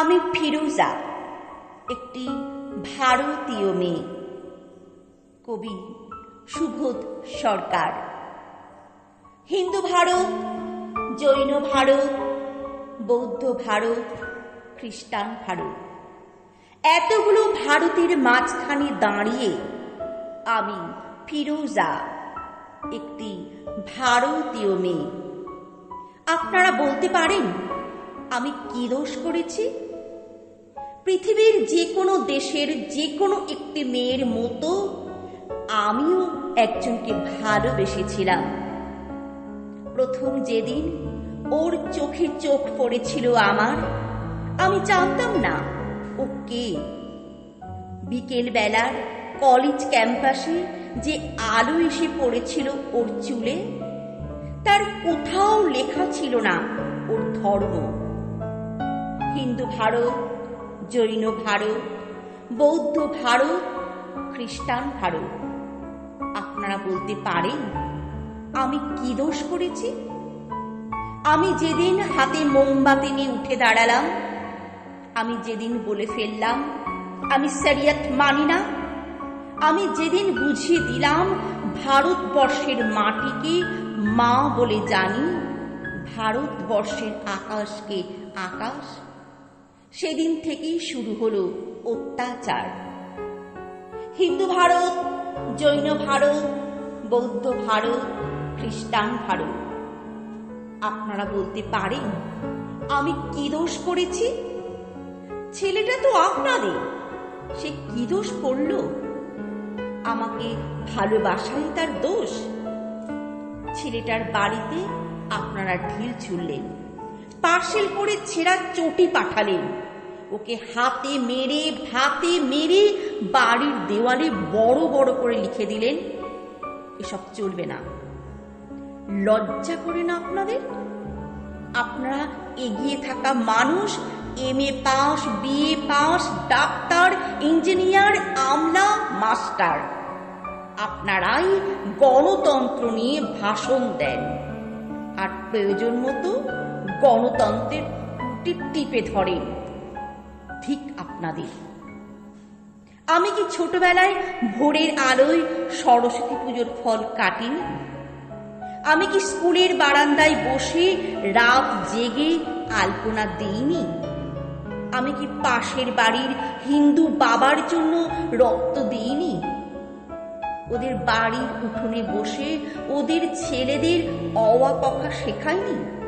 আমি ফিরোজা, একটি ভারতীয় মেয়ে, কবি সুবোধ সরকার। হিন্দু ভারত, জৈন ভারত, বৌদ্ধ ভারত, খ্রিস্টান ভারত। এতগুলো ভারতের মাঝখানে দাঁড়িয়ে আমি ফিরোজা, একটি ভারতীয় মেয়ে। আপনারা বলতে পারেন, আমি কি দোষ করেছি? পৃথিবীর যে কোনো দেশের যে কোনো একটি মেয়ের মতো আমিও একজনকে ভালোবেসেছিলাম। প্রথম যেদিন ওর চোখে চোখ পড়েছিল আমার, আমি জানতাম না ও কে। বিকেল বেলার কলেজ ক্যাম্পাসে যে আলো এসে পড়েছিল ওর চুলে, তার কোথাও লেখা ছিল না ওর ধর্ম। হিন্দু, ভারত জৈন ভারত, বৌদ্ধ ভারত, খ্রিস্টান ভারত। আপনারা বলতে পারেন, আমি কি দোষ করেছি? আমি যেদিন হাতে মোমবাতি নিয়ে উঠে দাঁড়ালাম, আমি যেদিন বলে ফেললাম, আমি শরিয়ত মানি না, আমি যেদিন বুঝিয়ে দিলাম, ভারতবর্ষের মাটিকে মা বলে জানি, ভারতবর্ষের আকাশকে আকাশ সেদিন থেকেই শুরু হলো অত্যাচার। হিন্দু ভারত, জৈন ভারত, বৌদ্ধ ভারত, খ্রিস্টান ভারত। আপনারা বলতে পারেন, আমি কি দোষ করেছি? ছেলেটা তো আপনাদের, সে কি দোষ করল? আমাকে ভালোবাসাই তার দোষ। ছেলেটার বাড়িতে আপনারা ঢিল ছুড়লেন, পার্সেল করে ছেঁড়া চটি পাঠালেন। ওকে হাতে মেরে, ভাতে মেরে বাড়ির দেওয়ালে বড় বড় করে লিখে দিলেন, এসব চলবে না। লজ্জা করে না আপনাদের? আপনারা এগিয়ে থাকা মানুষ, M A pass BA pass, doctor, engineer, আমলা, মাস্টার। আপনারাই গণতন্ত্র নিয়ে ভাষণ দেন। আর প্রয়োজন মতো গণতন্ত্রের টিপে ধরেন। ঠিক আপনাদের। আমি কি ছোটবেলায় ভোরের আলোয় সরস্বতী পুজোর ফল কাটিনি? আমি কি স্কুলের বারান্দায় বসে রাত জেগে আলপনা দিইনি? আমি কি পাশের বাড়ির হিন্দু বাবার জন্য রক্ত দিইনি? ওদের বাড়ির উঠোনে বসে ওদের ছেলেদের অওয়া কথা শেখায়নি